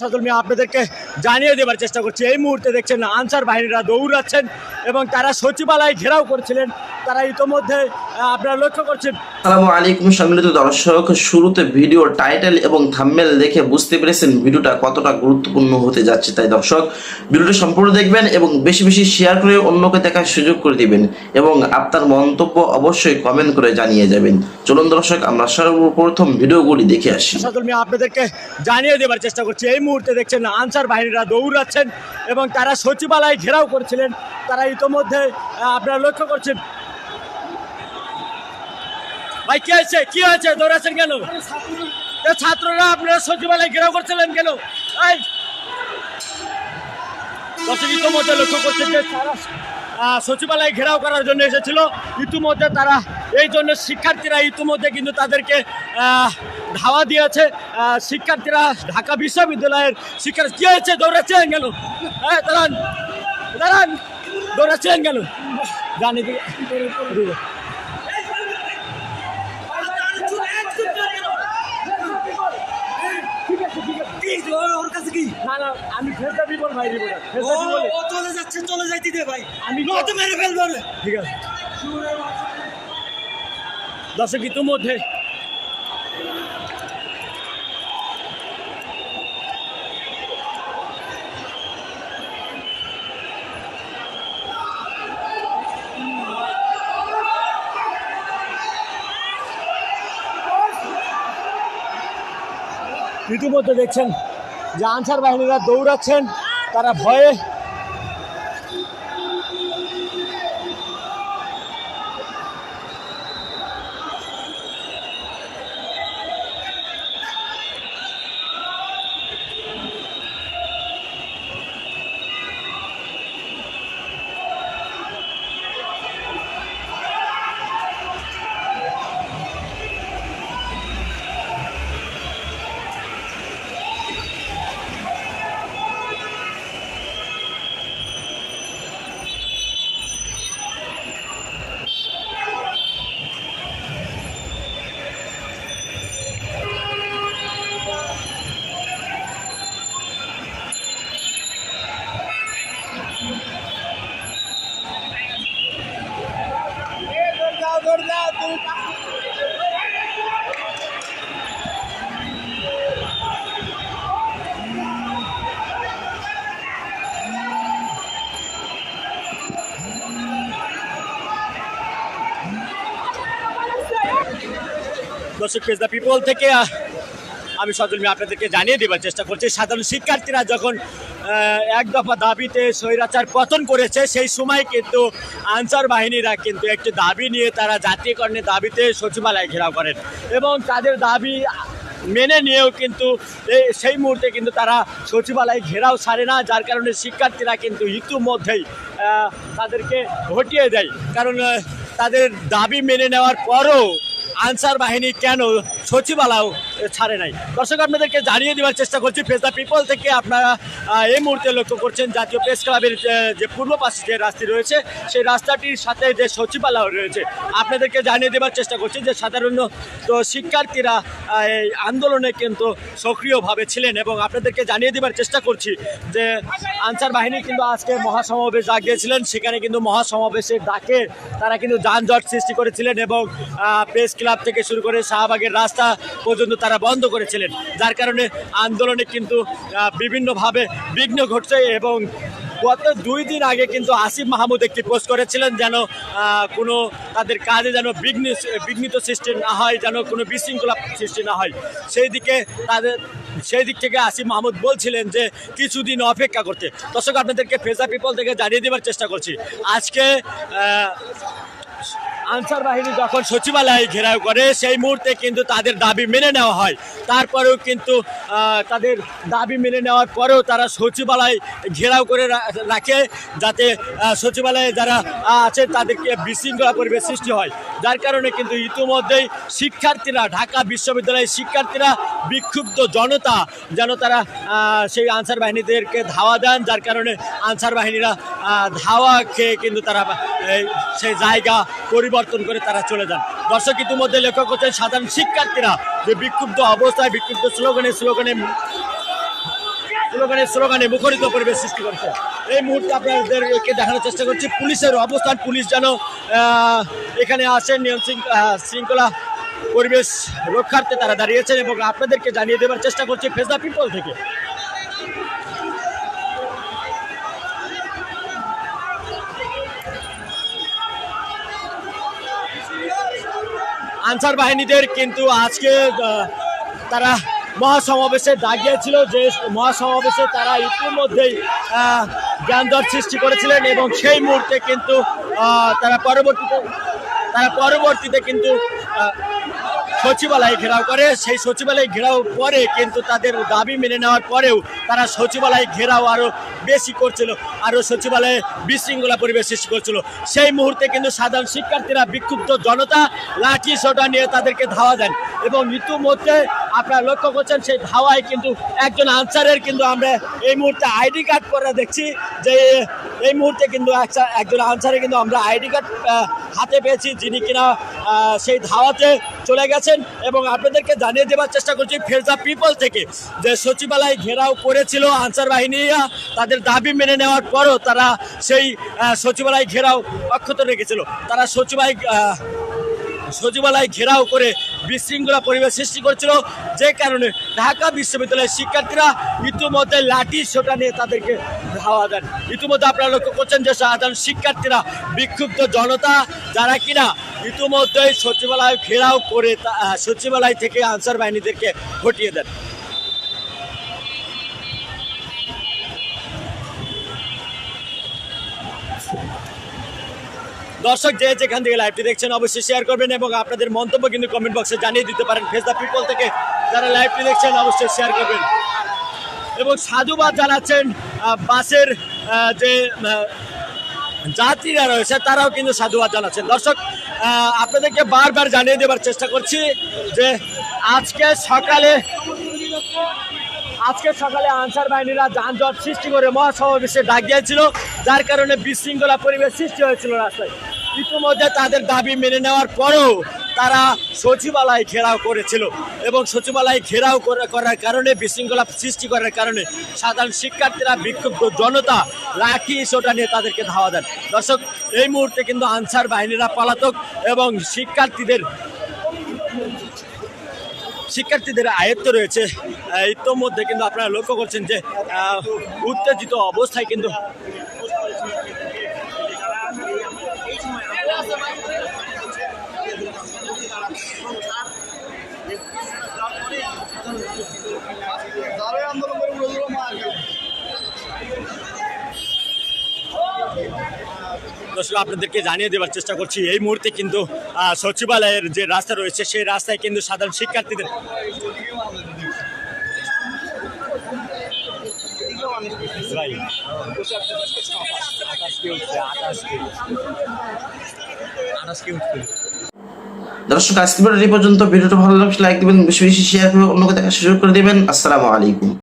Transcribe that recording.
সাদুল মিয়া আপনাদেরকে জানিয়ে দেবার চেষ্টা করছি। এই মুহূর্তে দেখছেন আনসার বাহিনীরা দৌড়াচ্ছেন এবং তারা সচিবালয় ঘেরাও করছিলেন। তারা ইতোমধ্যে আপনারা লক্ষ্য করছেন। আসসালামু আলাইকুম সম্মিলিত দর্শক শুরুতে ভিডিও টাইটেল এবং থাম্বনেল দেখে বুঝতে পেরেছেন ভিডিওটা কতটা গুরুত্বপূর্ণ হতে যাচ্ছে। তাই দর্শক ভিডিওটি সম্পূর্ণ দেখবেন এবং বেশি বেশি শেয়ার করে অন্যকে দেখার সুযোগ করে দিবেন এবং আপনার মন্তব্য অবশ্যই কমেন্ট করে জানিয়ে যাবেন। চলুন দর্শক আমরা সর্বপ্রথম ভিডিওগুলি দেখে আসি। সাদুল মিয়া আপনাদেরকে জানিয়ে দেবার চেষ্টা করছি এই মুহূর্তে দেখছেন আনসার বাহিনীরা দৌড়াচ্ছেন এবং তারা সচিবালয় ঘেরাও করছিলেন। তারা ইতোমধ্যে আপনারা লক্ষ্য করছেন ভাই, কি হয়েছে? কি হয়েছে? দৌড়াচ্ছেন কেন? ছাত্ররা আপনারা সচিবালয় ঘেরাও করছিলেন কেন? ইতোমধ্যে লক্ষ্য করছেন যে সচিবালয় ঘেরাও করার জন্য এসেছিল। ইতিমধ্যে তারা, এই জন্য শিক্ষার্থীরা ইতিমধ্যে কিন্তু তাদেরকে ধাওয়া দিয়েছে। শিক্ষার্থীরা ঢাকা বিশ্ববিদ্যালয়ের শিক্ষার্থী কি হয়েছে? দৌড়াচ্ছেন গেল হ্যাঁ দাঁড়ান দাঁড়ান দৌড়াচ্ছেন গেল জানি কাছে কি? না না আমি ফেরতা বিপল ভাই দিব না। ও চলে যাচ্ছে চলে যাইতে দে ভাই। আমি তো মেরে ফেলবে ঠিক আছে। দর্শক ইতিমধ্যে ইতিমধ্যে দেখছেন। যে আনসার বাহিনীরা দৌড়াচ্ছেন তারা ভয়ে দর্শক পেজ দ্য পিপল থেকে আমি সজল মিয়া আপনাদেরকে জানিয়ে দেবার চেষ্টা করছি। সাধারণ শিক্ষার্থীরা যখন এক দফা দাবিতে স্বৈরাচার পতন করেছে, সেই সময় কিন্তু আনসার বাহিনীরা কিন্তু একটি দাবি নিয়ে তারা জাতীয়করণের দাবিতে সচিবালয় ঘেরাও করেন এবং তাদের দাবি মেনে নিয়েও কিন্তু সেই মুহূর্তে কিন্তু তারা সচিবালয় ঘেরাও ছাড়ে না, যার কারণে শিক্ষার্থীরা কিন্তু ইতিমধ্যেই তাদেরকে হটিয়ে দেয়। কারণ তাদের দাবি মেনে নেওয়ার পরও আনসার বাহিনী কেন সচিবালয় ছাড়ে নাই। দর্শক, আপনাদেরকে জানিয়ে দেওয়ার চেষ্টা করছি ফেস দ্য পিপল থেকে আপনারা এই মুহূর্তে লক্ষ্য করছেন জাতীয় প্রেস ক্লাবের যে- পূর্ব পাশে যে রাস্তা রয়েছে, সেই রাস্তাটির সাথে যে সচিবালয় রয়েছে, আপনাদেরকে জানিয়ে দেওয়ার চেষ্টা করছি যে সাধারণত তো শিক্ষার্থীরা এই আন্দোলনে কিন্তু সক্রিয়ভাবে ছিলেন এবং আপনাদেরকে জানিয়ে দেওয়ার চেষ্টা করছি যে আনসার বাহিনী কিন্তু আজকে মহাসমাবেশ ডাক দিয়েছিলেন সেখানে কিন্তু মহাসমাবেশের ডাকে তারা কিন্তু যানজট সৃষ্টি করেছিলেন এবং প্রেস ক্লাব থেকে শুরু করে শাহবাগের রাস্তা পর্যন্ত তারা বন্ধ করেছিলেন। যার কারণে আন্দোলনে কিন্তু বিভিন্নভাবে বিঘ্ন ঘটছে এবং গত দুই দিন আগে কিন্তু আসিফ মাহমুদ একটি পোস্ট করেছিলেন যেন কোনো তাদের কাজে যেন বিঘ্ন, বিঘ্নিত সৃষ্টি না হয়, যেন কোনো বিশৃঙ্খলা সৃষ্টি না হয়। সেই দিকে তাদের, সেই দিক থেকে আসিফ মাহমুদ বলছিলেন যে, কিছুদিন অপেক্ষা করতে। দর্শক, আপনাদেরকে ফেজা পিপল থেকে জানিয়ে দেওয়ার চেষ্টা করছি। আজকে আনসার বাহিনী যখন সচিবালয়ে ঘেরাও করে, সেই মুহূর্তে কিন্তু তাদের দাবি মেনে নেওয়া হয়। তারপরেও কিন্তু তাদের দাবি মেনে নেওয়ার পরেও তারা সচিবালয় ঘেরাও করে রাখে, যাতে সচিবালয়ে যারা আছে তাদেরকে বিশৃঙ্খলা পরিবেশ সৃষ্টি হয়। যার কারণে কিন্তু ইতিমধ্যেই শিক্ষার্থীরা, ঢাকা বিশ্ববিদ্যালয়ের শিক্ষার্থীরা বিক্ষুব্ধ জনতা যেন তারা সেই আনসার বাহিনীদেরকে ধাওয়া দেন, যার কারণে আনসার বাহিনীরা ধাওয়া খেয়ে কিন্তু তারা সেই জায়গা পরিবর্তন করে তারা চলে যান। দর্শক, ইতিমধ্যে লক্ষ্য করছেন সাধারণ শিক্ষার্থীরা যে বিক্ষুব্ধ অবস্থায়, বিক্ষুব্ধ স্লোগানে স্লোগানে স্লোগানে স্লোগানে মুখরিত পরিবেশ সৃষ্টি করছে। এই মুহূর্তে আপনাদেরকে দেখানোর চেষ্টা করছি পুলিশের অবস্থান। পুলিশ যেন এখানে আসেন, নিয়ম শৃঙ্খলা পরিবেশ রক্ষার্থে তারা দাঁড়িয়েছেন এবং আপনাদেরকে জানিয়ে দেওয়ার চেষ্টা করছি ফেজদা পিপল থেকে। আনসার বাহিনীদের কিন্তু আজকে তারা মহাসমাবেশে ডাকিয়েছিল যে মহাসমাবেশে তারা ইতিমধ্যেই জ্ঞানদর সৃষ্টি করেছিলেন এবং সেই মুহূর্তে কিন্তু তারা পরবর্তীতে তারা পরবর্তীতে কিন্তু সচিবালয় ঘেরাও করে। সেই সচিবালয় ঘেরাও পরে কিন্তু তাদের দাবি মেনে নেওয়ার পরেও তারা সচিবালয় ঘেরাও আরও বেশি করছিল আরও সচিবালয়ে বিশৃঙ্খলা পরিবেশ সৃষ্টি করছিল। সেই মুহূর্তে কিন্তু সাধারণ শিক্ষার্থীরা বিক্ষুব্ধ জনতা লাঠি সোটা নিয়ে তাদেরকে ধাওয়া দেন এবং ইতিমধ্যে আপনারা লক্ষ্য করছেন, সেই ধাওয়ায় কিন্তু একজন আনসারের কিন্তু আমরা এই মুহূর্তে আইডি কার্ড করে দেখছি যে এই মুহূর্তে কিন্তু একজন আনসারে কিন্তু আমরা আইডি কার্ড হাতে পেয়েছি, যিনি কিনা সেই ধাওয়াতে চলে গেছেন। এবং আপনাদেরকে জানিয়ে দেওয়ার চেষ্টা করছি ফেরজা পিপল থেকে যে সচিবালয় ঘেরাও করেছিল আনসার বাহিনীরা, তাদের দাবি মেনে নেওয়ার পরও তারা সেই সচিবালয় ঘেরাও অক্ষত রেখেছিল। তারা সচিবালয় সচিবালয় ঘেরাও করে বিশৃঙ্খলা পরিবেশ সৃষ্টি করছিল। যে কারণে ঢাকা বিশ্ববিদ্যালয়ের শিক্ষার্থীরা ইতিমধ্যে লাঠি সোটা নিয়ে তাদেরকে ধাওয়া দেন। ইতিমধ্যে আপনারা লক্ষ্য করছেন যে সাধারণ শিক্ষার্থীরা বিক্ষুব্ধ জনতা, যারা কিনা ইতিমধ্যেই সচিবালয় ঘেরাও করে সচিবালয় থেকে আনসার বাহিনীদেরকে হটিয়ে দেন। দর্শক যে যেখান থেকে লাইভটি দেখছেন, অবশ্যই শেয়ার করবেন এবং আপনাদের মন্তব্য কিন্তু কমেন্ট বক্সে জানিয়ে দিতে পারেন। ফেস দ্য পিপল থেকে যারা লাইভটি দেখছেন, অবশ্যই শেয়ার করবেন। এবং সাধুবাদ জানাচ্ছেন বাসের যে যাত্রীরা রয়েছে, তারাও কিন্তু সাধুবাদ জানাচ্ছেন। দর্শক আপনাদেরকে বারবার জানিয়ে দেওয়ার চেষ্টা করছি যে আজকে সকালে আজকে সকালে আনসার বাহিনীরা যানজট সৃষ্টি করে মহাসমাবেশে ডাক দিয়েছিল, যার কারণে বিশৃঙ্খলা পরিবেশ সৃষ্টি হয়েছিল রাস্তায়। ইতিমধ্যে তাদের দাবি মেনে নেওয়ার পরেও তারা সচিবালয় ঘেরাও করেছিল এবং সচিবালয় ঘেরাও করে- করার কারণে, বিশৃঙ্খলা সৃষ্টি করার কারণে সাধারণ শিক্ষার্থীরা বিক্ষুব্ধ জনতা লাঠি সোটা নিয়ে তাদেরকে ধাওয়া দেন। দর্শক, এই মুহূর্তে কিন্তু আনসার বাহিনীরা পলাতক এবং শিক্ষার্থীদের শিক্ষার্থীদের আয়ত্ত রয়েছে। ইতোমধ্যে কিন্তু আপনারা লক্ষ্য করছেন যে উত্তেজিত অবস্থায় কিন্তু দর্শক আপনাদেরকে জানিয়ে দেওয়ার চেষ্টা করছি এই মুহূর্তে কিন্তু সচিবালয়ের যে রাস্তা রয়েছে সেই রাস্তায় কিন্তু সাধারণ শিক্ষার্থীদের উঠছে, উঠছে। দর্শক আজকে এই পর্যন্ত। ভিডিওটা ভালো লাগলে লাইক দিবেন, বেশি বেশি শেয়ার করে অন্যকে দেখা সুযোগ করে দিবেন। আসসালামু আলাইকুম।